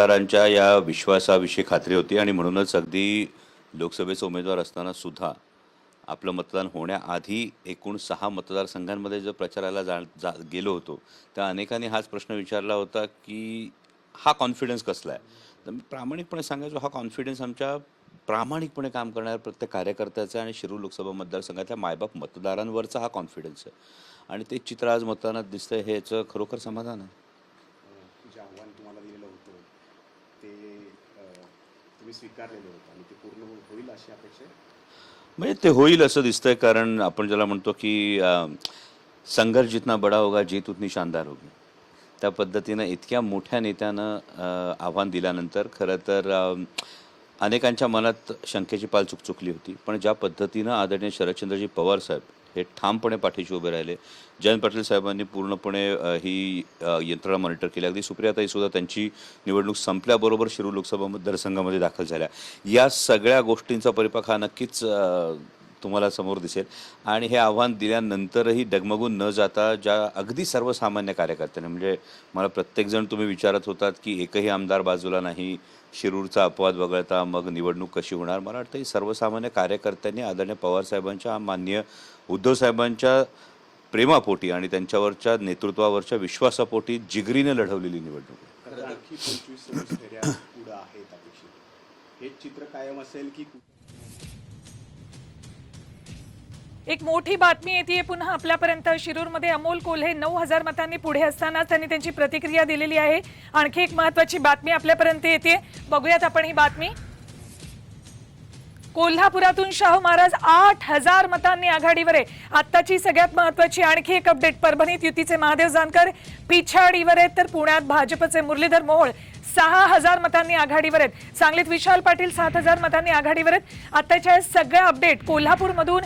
मतदारांच्या या विश्वासाविषयी खात्री होती आणि म्हणूनच अगदी लोकसभेचे उमेदवार असताना सुद्धा आपलं मतदान होण्याआधी एकूण सहा मतदारसंघांमध्ये जर प्रचाराला जा जा गेलो होतो त्या अनेकांनी हाच प्रश्न विचारला होता की हा कॉन्फिडन्स कसला आहे? तर मी प्रामाणिकपणे सांगायचो हा कॉन्फिडन्स आमच्या प्रामाणिकपणे काम करणाऱ्या प्रत्येक कार्यकर्त्याचा आणि शिरूर लोकसभा मतदारसंघातल्या मायबाप मतदारांवरचा हा कॉन्फिडन्स आहे. आणि ते चित्र आज मतदानात दिसतंय हे याचं खरोखर समाधान आहे. ते तुम्ही स्वीकारलेलं होतं आणि ते पूर्ण होईल अशी अपेक्षा म्हणजे ते होईल असं दिसतंय कारण आपण ज्याला म्हणतो की संघर्ष जितना बडा होगा जीत उतनी शानदार होगी. त्या पद्धतीनं इतक्या मोठ्या नेत्यानं आव्हान दिल्यानंतर खरं तर अनेकांच्या मनात शंकेची पाल चुकचुकली होती. पण ज्या पद्धतीनं आदरणीय शरदचंद्रजी पवार साहेब हे ठामपणे पाठीशी उभे राहिले जयंत पाटील साहेबांनी पूर्णपणे ही यंत्रणा मॉनिटर केली. अगदी सुप्रियाताई सुद्धा त्यांची निवडणूक संपल्याबरोबर शिरूर लोकसभा मतदारसंघामध्ये दाखल झाल्या. या सगळ्या गोष्टींचा परिपाक हा नक्कीच तुम्हाला समोर दिसेल. आणि हे आव्हान दिल्यानंतरही डगमगून न जाता ज्या अगदी सर्वसामान्य कार्यकर्त्यांनी म्हणजे मला प्रत्येकजण तुम्ही विचारत होतात की एकही आमदार बाजूला नाही शिरूरचा अपवाद वगळता मग निवडणूक कशी होणार? मला वाटतं ही सर्वसामान्य कार्यकर्त्यांनी आदरणीय पवारसाहेबांच्या मान्य उद्धव साहेबांच्या प्रेमापोटी आणि त्यांच्यावरच्या नेतृत्वावरच्या विश्वासापोटी जिगरीने लढवलेली निवडणूक आहे. चित्र कायम असेल की एक मोठी बातमी येते पुन्हा आपल्यापर्यंत. शिरूरमध्ये अमोल कोल्हे नऊ हजार मतांनी पुढे असतानाच त्यांनी त्यांची प्रतिक्रिया दिलेली आहे. आणखी एक महत्वाची बातमी आपल्यापर्यंत येते. बघूयात आपण ही बातमी. कोल्हापुरातून शाहू महाराज आठ हजार मतांनी आघाडीवर आहे. आत्ताची सगळ्यात महत्वाची आणखी एक अपडेट. परभणीत युतीचे महादेव जानकर पिछाडीवर आहेत तर पुण्यात भाजपचे मुरलीधर मोहोळ सहा हजार मतांनी आघाडीवर आहेत. सांगलीत विशाल पाटील सात हजार मतांनी आघाडीवर आहेत. आत्ताच्या सगळ्या अपडेट कोल्हापूरमधून